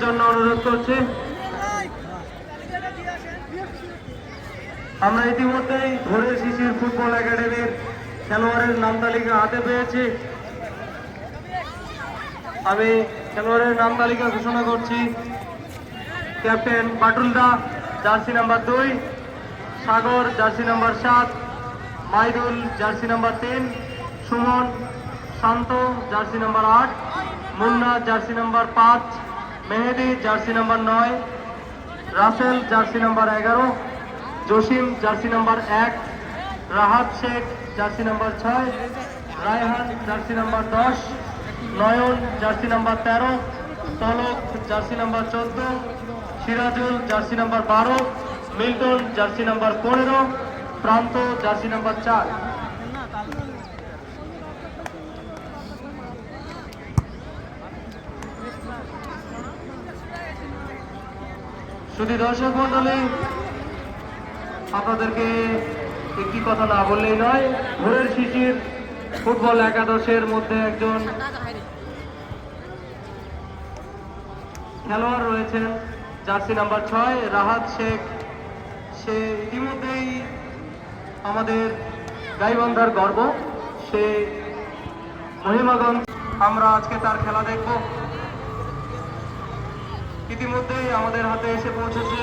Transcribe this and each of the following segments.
জন্য অনুরোধ করছি। আমরা ইতিমধ্যেই ভোরের শিশির ফুটবল একাডেমির খেলোয়াড়ের নাম তালিকা হাতে পেয়েছি। আমি খেলোয়াড়ের নাম তালিকা ঘোষণা করছি। ক্যাপ্টেন পাটুলদা জার্সি নাম্বার দুই। সাগর, জার্সি নাম্বার সাত। মাইদুল, জার্সি নাম্বার তিন। সুমন, শান্ত, জার্সি নাম্বার আট। মুন্না, জার্সি নাম্বার পাঁচ। মেহেদি জার্সি নাম্বার নয় রাসেল জার্সি নাম্বার এগারো জসিম জার্সি নাম্বার এক রাহাত শেখ জার্সি নাম্বার ছয় রায়হান জার্সি নাম্বার দশ নয়ন জার্সি নাম্বার তেরো তলক জার্সি নাম্বার চোদ্দ সিরাজুল জার্সি নাম্বার বারো মিল্টন জার্সি নাম্বার পনেরো প্রান্ত জার্সি নাম্বার চার শুধু দর্শক মন্ডলী আপনাদেরকে একটি কথা না বললেই নয়, ভোরের শিশির ফুটবল একাদশের মধ্যে একজন খেলোয়াড় রয়েছেন, জার্সি নাম্বার ছয়, রাহাত শেখ। সে ইতিমধ্যেই আমাদের গাইবান্ধার গর্ব। সে মহিমাগঞ্জ, আমরা আজকে তার খেলা দেখব। ইতিমধ্যেই আমাদের হাতে এসে পৌঁছেছে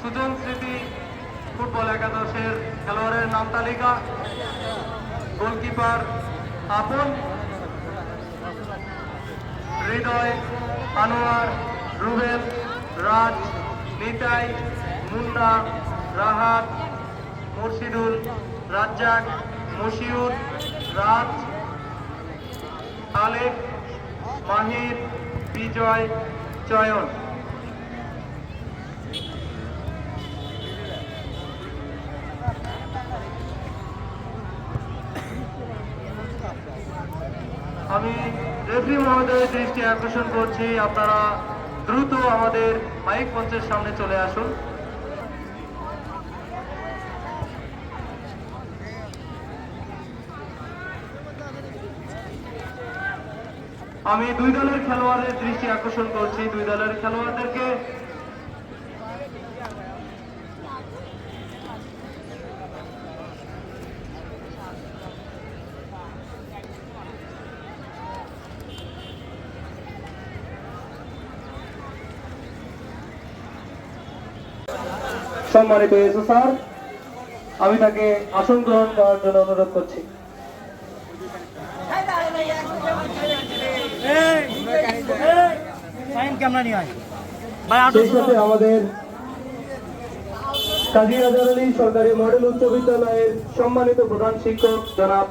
সুজন স্মৃতি ফুটবল একাদশের খেলোয়াড়ের নাম তালিকা। গোলকিপার আপন। হৃদয়, আনোয়ার, রুবেল, রাজ, নিতাই, মুন্না, রাহাত, মুর্শিদুল, রাজ্জাক, মশিউর, রাজ আলেক মাহির বিজয় চয়ন। আমি রেফরি মহোদয়ের দৃষ্টি আকর্ষণ করছি। আপনারা দ্রুত আমাদের মাইক মঞ্চের সামনে চলে আসুন। আমি দুই দলের খেলোয়াড়ের দৃষ্টি আকর্ষণ করছি। দুই দলের খেলোয়াড়দেরকে সম্মানিত এসো স্যার আমি তাকে আসন গ্রহণ করার জন্য অনুরোধ করছি। ক্যামেরা নিয়ে হয় আমাদের কাজী রাজার আলী সরকারি মডেল উচ্চ বিদ্যালয়ের সম্মানিত প্রধান শিক্ষক জনাব